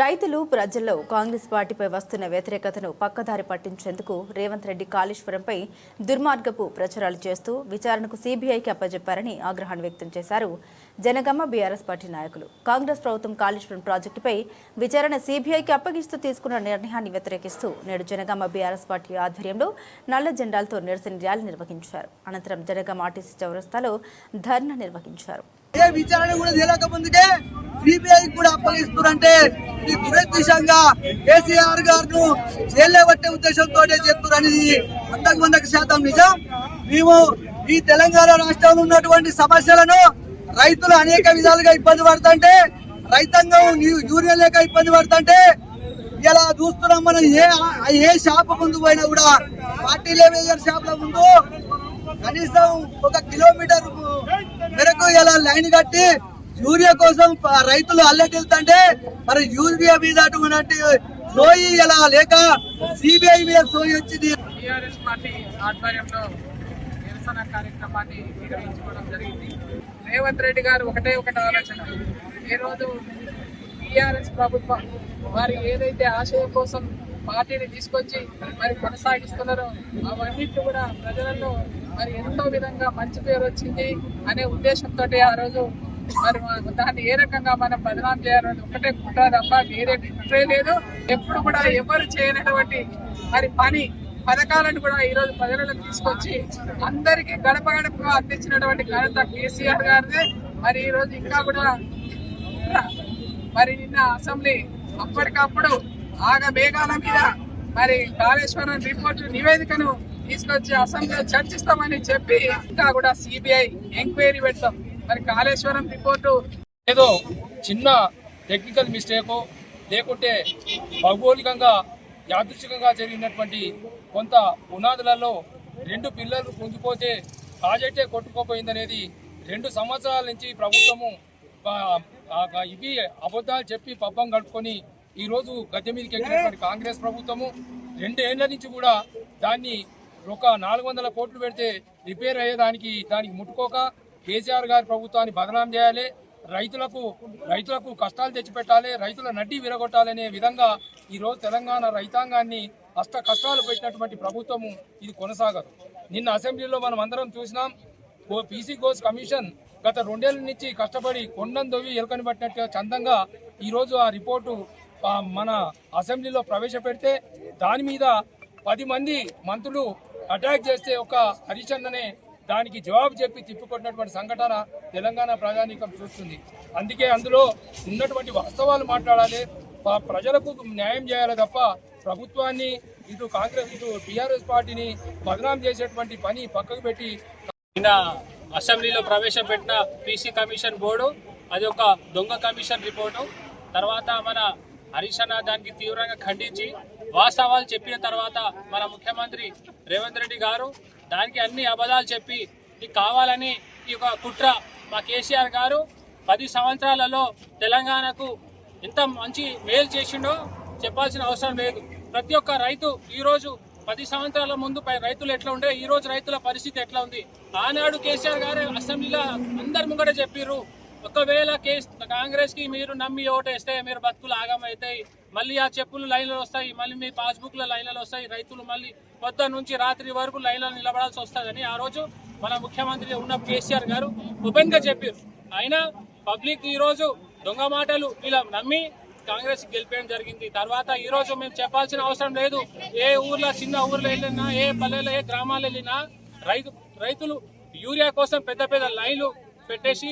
రైతులు ప్రజల్లో కాంగ్రెస్ పార్టీపై వస్తున్న వ్యతిరేకతను పక్కదారి పట్టించేందుకు రేవంత్ రెడ్డి కాళేశ్వరంపై దుర్మార్గపు ప్రచారాలు చేస్తూ విచారణకు సీబీఐకి అప్పజెప్పారని ఆగ్రహాన్ని వ్యక్తం చేశారు జనగమ్మ బీఆర్ఎస్ పార్టీ నాయకులు. కాంగ్రెస్ ప్రభుత్వం కాళేశ్వరం ప్రాజెక్టుపై విచారణ సీబీఐకి అప్పగిస్తూ తీసుకున్న నిర్ణయాన్ని వ్యతిరేకిస్తూ నేడు జనగమ్మ బీఆర్ఎస్ పార్టీ ఆధ్వర్యంలో నల్ల జెండాలతో నిరసన ర్యాలీ నిర్వహించారు. అనంతరం జనగామ ఆర్టీసీ చౌరస్తాలో ధర్నా నిర్వహించారు. ఏ విచారణ కూడా తెలియక సిబిఐ కూడా అప్పగిస్తున్నారంటే ఇది దురదృష్టంగా కేసీఆర్ గారు జైల్లో పట్టే ఉద్దేశంతో చెప్తున్నారని వందకు వందకు శాతం నిజం. మేము ఈ తెలంగాణ రాష్ట్రంలో ఉన్నటువంటి సమస్యలను రైతులు అనేక విధాలుగా ఇబ్బంది పడుతుంటే రైతాంగం యూ- యూరియన్ లేక ఇబ్బంది పడుతుంటే ఇలా చూస్తున్నాం మనం ఏ ఏ షాప్ ముందు పోయినా కూడా పార్టీ లెవెల్ షాప్ల ముందు కనీసం ఒక కిలోమీటర్ లైన్ కట్టి యూరియా కోసం ప- రైతులు అల్లకెళ్తుంటే మరి యూరియా మీద అటువంటి సోయి ఎలా? లేక సిబిఐ మీద సోయి వచ్చింది? టీఆర్ఎస్ పార్టీ ఆధ్వర్యంలో నిరసన కార్యక్రమాన్ని నిర్వహించుకోవడం జరిగింది. రేవంత్ రెడ్డి గారు ఒకటే ఒకటి ఆలోచన. ఈరోజు టీఆర్ఎస్ ప్రభుత్వం వారి ఏదైతే ఆశయం కోసం పార్టీని తీసుకొచ్చి మరి కొనసాగిస్తున్నారు. అవన్నిటి కూడా ప్రజలలో మరి ఎంతో విధంగా మంచి పేరు వచ్చింది అనే ఉద్దేశంతో ఆ రోజు మరి దాన్ని ఏ రకంగా మనం బదనాం చేయాలని ఒకటే కుట్ర తప్ప వేరే కుట్రే లేదు. ఎప్పుడు కూడా ఎవరు చేయనటువంటి మరి పని పథకాలను కూడా ఈ రోజు ప్రజలకు తీసుకొచ్చి అందరికీ గడప గడపగా అందించినటువంటి ఘనత కేసీఆర్ గారిదే. మరి ఈ రోజు ఇంకా కూడా మరి నిన్న అసెంబ్లీ అప్పటికప్పుడు ఆగ మేఘాల మీద. మరి కాళేశ్వరం రిపోర్ట్ నివేదికను తీసుకొచ్చి అసెంబ్లీలో చర్చిస్తామని చెప్పి ఇంకా కూడా సిబిఐ ఎంక్వైరీ పెడతాం. మరి కాళేశ్వరం రిపోర్టు ఏదో చిన్న టెక్నికల్ మిస్టేకో లేకుంటే భౌగోళికంగా యాదృచ్ఛికంగా జరిగినటువంటి కొంత పునాదులలో రెండు పిల్లలు పొంగిపోతే ప్రాజెక్టే కొట్టుకోపోయిందనేది రెండు సంవత్సరాల నుంచి ప్రభుత్వము ఇవి అబద్ధాలు చెప్పి పబ్బం గడుపుకొని ఈరోజు గద్దె మీదకి ఎక్కినటువంటి కాంగ్రెస్ ప్రభుత్వము రెండేళ్ళ నుంచి కూడా దాన్ని ఒక నాలుగు వందల కోట్లు పెడితే రిపేర్ అయ్యేదానికి దానికి ముట్టుకోక కేసీఆర్ గారి ప్రభుత్వాన్ని బదనాం చేయాలి. రైతులకు రైతులకు కష్టాలు తెచ్చిపెట్టాలి. రైతుల నడ్డి విరగొట్టాలనే విధంగా ఈరోజు తెలంగాణ రైతాంగాన్ని అష్ట కష్టాలు పెట్టినటువంటి ప్రభుత్వము ఇది కొనసాగదు. నిన్న అసెంబ్లీలో మనం అందరం చూసినాం ఓ పీసీ కోర్స్ కమిషన్ గత రెండేళ్ళ నుంచి కష్టపడి కొండం దొవి ఎలుకని పట్టినట్టుగా చందంగా ఈరోజు ఆ రిపోర్టు మన అసెంబ్లీలో ప్రవేశపెడితే దాని మీద పది మంది మంత్రులు అటాక్ చేస్తే ఒక హరీష్ దానికి జవాబు చెప్పి తిప్పికొట్టినటువంటి సంఘటన తెలంగాణ ప్రజానీకం చూస్తుంది. అందుకే అందులో ఉన్నటువంటి వాస్తవాలు మాట్లాడాలి. ప్రజలకు న్యాయం చేయాలి తప్ప ప్రభుత్వాన్ని ఇటు కాంగ్రెస్ ఇటు టీఆర్ఎస్ పార్టీని బదనాం చేసేటువంటి పని పక్కకు పెట్టి నిన్న అసెంబ్లీలో ప్రవేశపెట్టిన పీసీ కమిషన్ బోర్డు అది ఒక దొంగ కమిషన్ రిపోర్టు. తర్వాత మన హరీష్ అన్న దానికి తీవ్రంగా ఖండించి వాస్తవాలు చెప్పిన తర్వాత మన ముఖ్యమంత్రి రేవంత్ రెడ్డి గారు దానికి అన్ని అబద్ధాలు చెప్పి ఇది కావాలని ఈ యొక్క కుట్ర మా కేసీఆర్ గారు పది సంవత్సరాలలో తెలంగాణకు ఎంత మంచి మేలు చేసిండో చెప్పాల్సిన అవసరం లేదు. ప్రతి ఒక్క రైతు ఈరోజు పది సంవత్సరాల ముందు రైతులు ఎట్లా ఉండే ఈ రోజు రైతుల పరిస్థితి ఎట్లా ఉంది? ఆనాడు కేసీఆర్ గారు అసెంబ్లీలో అందరి ముంగట చెప్పిర్రు ఒకవేళ కేస్ కాంగ్రెస్కి మీరు నమ్మి ఓటేస్తే మీరు బతుకులు ఆగమవుతాయి మళ్ళీ ఆ చెప్పులు లైన్లు వస్తాయి. మళ్ళీ మీ పాస్బుక్ల లైన్లు వస్తాయి. రైతులు మళ్ళీ పొద్దున్న నుంచి రాత్రి వరకు లైన్లో నిలబడాల్సి వస్తుందని ఆ రోజు మన ముఖ్యమంత్రి ఉన్న కేసీఆర్ గారు ఓపెన్గా చెప్పారు. అయినా పబ్లిక్ ఈ రోజు దొంగ మాటలు ఇలా నమ్మి కాంగ్రెస్ గెలిపేయడం జరిగింది. తర్వాత ఈ రోజు మేము చెప్పాల్సిన అవసరం లేదు. ఏ ఊర్లో చిన్న ఊర్లో వెళ్ళినా ఏ పల్లెలో ఏ గ్రామాలు వెళ్ళినా రైతు రైతులు యూరియా కోసం పెద్ద పెద్ద లైన్లు పెట్టేసి